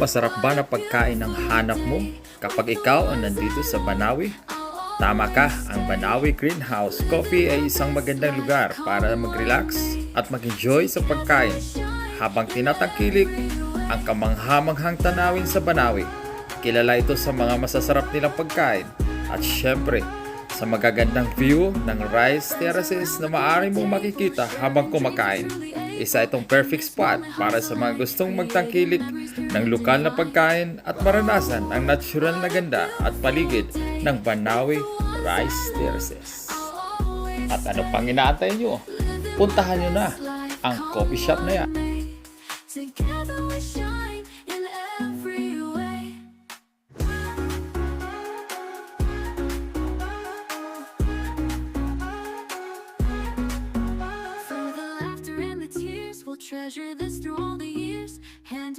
Masarap ba na pagkain ang hanap mo kapag ikaw ang nandito sa Banawi? Tama ka, ang Banawi Greenhouse Coffee ay isang magandang lugar para mag-relax at mag-enjoy sa pagkain habang tinatangkilik ang kamanghamanghang tanawin sa Banawi. Kilala ito sa mga masasarap nilang pagkain at syempre sa magagandang view ng rice terraces na maaari mong makikita habang kumakain. Isa itong perfect spot para sa mga gustong magtangkilik ng lokal na pagkain at maranasan ang natural na ganda at paligid ng Banawi Rice Terraces. At ano pang inaantay nyo? Puntahan nyo na ang coffee shop na yan. tears We'll treasure this through all the years Hand in